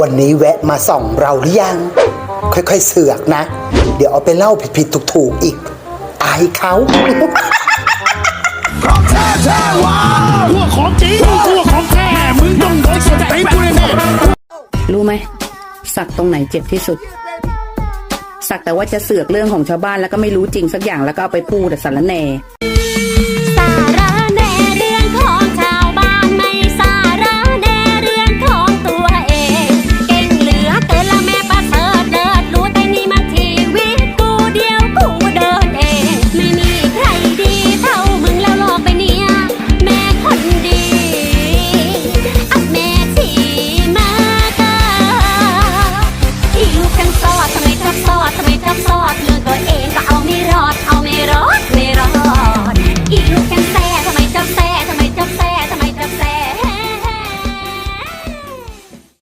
วันนี้แวะมาส่องเราหรือยัง ค่อยๆเสือกนะ เดี๋ยวเอาไปเล่าผิดๆถูกๆอีก อายเขาพวกของจริงพวกของแท้มึงต้องโดนสเต็ปกูแน่รู้ไหมสักตรงไหนเจ็บที่สุด สักแต่ว่าจะเสือกเรื่องของชาวบ้านแล้วก็ไม่รู้จริงสักอย่างแล้วก็เอาไปพูดแต่สารแน่